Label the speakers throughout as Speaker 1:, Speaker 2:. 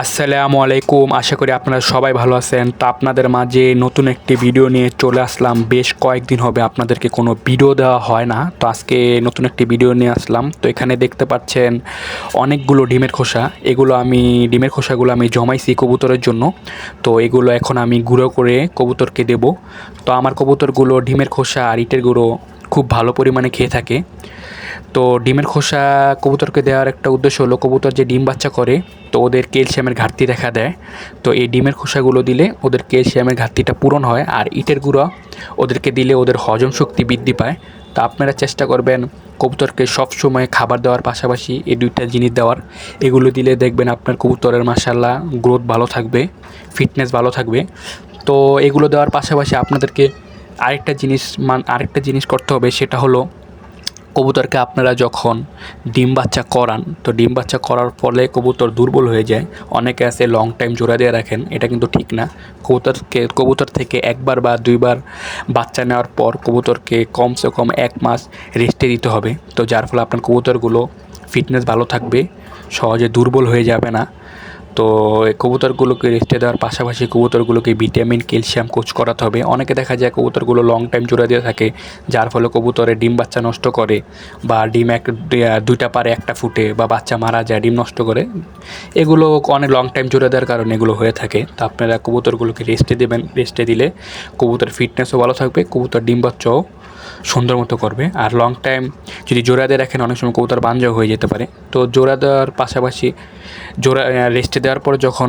Speaker 1: আসসালামু আলাইকুম। আশা করি আপনারা সবাই ভালো আছেন। তা আপনাদের মাঝে নতুন একটি ভিডিও নিয়ে চলে আসলাম। বেশ কয়েকদিন হবে আপনাদেরকে কোনো ভিডিও দেওয়া হয় না। তো আজকে নতুন একটি ভিডিও নিয়ে আসলাম। তো এখানে দেখতে পাচ্ছেন অনেকগুলো ডিমের খোসা। এগুলো আমি, ডিমের খোসাগুলো আমি জমাইছি কবুতরের জন্য। তো এগুলো এখন আমি গুঁড়ো করে কবুতরকে দেব। তো আমার কবুতরগুলো ডিমের খোসা আর ইটের গুঁড়ো খুব ভালো পরিমাণে খেয়ে থাকে। তো ডিমের খোসা কবুতরকে দেওয়ার একটা উদ্দেশ্য হলো, কবুতর যে ডিম বাচ্চা করে, তো ওদের ক্যালসিয়ামের ঘাটতি দেখা দেয়। তো এই ডিমের খোসাগুলো দিলে ওদের ক্যালসিয়ামের ঘাটতিটা পূরণ হয় আর ইটের গুঁড়া ওদেরকে দিলে ওদের হজম শক্তি বৃদ্ধি পায়। তা আপনারা চেষ্টা করবেন কবুতরকে সবসময় খাবার দেওয়ার পাশাপাশি এই দুইটা জিনিস দেওয়ার। এগুলো দিলে দেখবেন আপনার কবুতরের মাসাল্লাহ গ্রোথ ভালো থাকবে ফিটনেস ভালো থাকবে। তো এগুলো দেওয়ার পাশাপাশি আপনাদেরকে আরেকটা জিনিস মান, আরেকটা জিনিস করতে হবে, সেটা হলো কবুতরকে আপনারা যখন ডিম বাচ্চা করান, তো ডিম বাচ্চা করার ফলে কবুতর দুর্বল হয়ে যায়। অনেকে আছে লং টাইম জোড়া দিয়ে রাখেন, এটা কিন্তু ঠিক না। কবুতরকে, কবুতর থেকে একবার বা দুইবার বাচ্চা নেওয়ার পর কবুতরকে কমসে কম এক মাস রেস্টে দিতে হবে। তো যার ফলে আপনার কবুতরগুলো ফিটনেস ভালো থাকবে, সহজে দুর্বল হয়ে যাবে না। তো কবুতরগুলোকে রেস্টে দেওয়ার পাশাপাশি কবুতরগুলোকে ভিটামিন, ক্যালসিয়াম কোচ করাতে হবে। অনেকে দেখা যায় কবুতরগুলো লং টাইম জোড়া দিয়ে থাকে, যার ফলে কবুতরের ডিম বাচ্চা নষ্ট করে বা ডিম এক, দুইটা পারে একটা ফুটে বা বাচ্চা মারা যায়, ডিম নষ্ট করে। এগুলো অনেক লং টাইম জোড়া দেওয়ার কারণে এগুলো হয়ে থাকে। তো আপনারা কবুতরগুলোকে রেস্টে দেবেন রেস্টে দিলে কবুতর ফিটনেসও ভালো থাকবে, কবুতর ডিম বাচ্চাও সুন্দর মতো করবে। আর লং টাইম যদি জোড়া দিয়ে রাখেন, অনেক সময় কবুতর বাঞ্জাও হয়ে যেতে পারে। তো জোড়া দেওয়ার পাশাপাশি জোড়া রেস্টে দেওয়ার পর যখন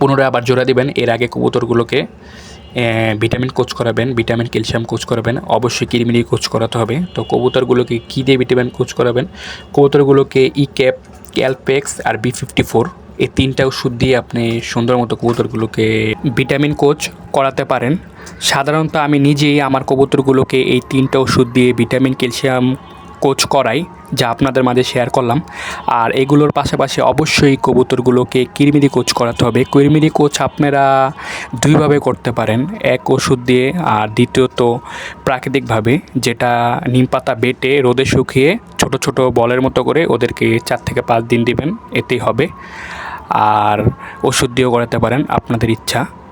Speaker 1: পুনরায় আবার জোড়া দিবেন, এর আগে কবুতরগুলোকে ভিটামিন কোচ করাবেন ভিটামিন ক্যালসিয়াম কোচ করাবেন, অবশ্যই কিরমিরি কোচ করাতে হবে। তো কবুতরগুলোকে কী দিয়ে ভিটামিন কোচ করাবেন? কবুতরগুলোকে ই ক্যাপ ক্যালপেক্স আর বি ফিফটি ফোর এই তিনটা ওষুধ দিয়ে আপনি সুন্দর মতো কবুতরগুলোকে ভিটামিন কোচ করাতে পারেন। সাধারণত আমি নিজেই আমার কবুতরগুলোকে এই তিনটা ওষুধ দিয়ে ভিটামিন, ক্যালসিয়াম কোচ করাই, যা আপনাদের মাঝে শেয়ার করলাম। আর এগুলোর পাশাপাশি অবশ্যই কবুতরগুলোকে কিরমিরি কোচ করাতে হবে। কিরমিরি কোচ আপনারা দুইভাবে করতে পারেন। এক ওষুধ দিয়ে আর দ্বিতীয়ত প্রাকৃতিকভাবে, যেটা নিম পাতা বেটে রোদে শুকিয়ে ছোট ছোট বলের মতো করে ওদেরকে চার থেকে পাঁচ দিন দিবেন, এতেই হবে। আর ওষুধ দিয়েও করাতে পারেন আপনাদের ইচ্ছা।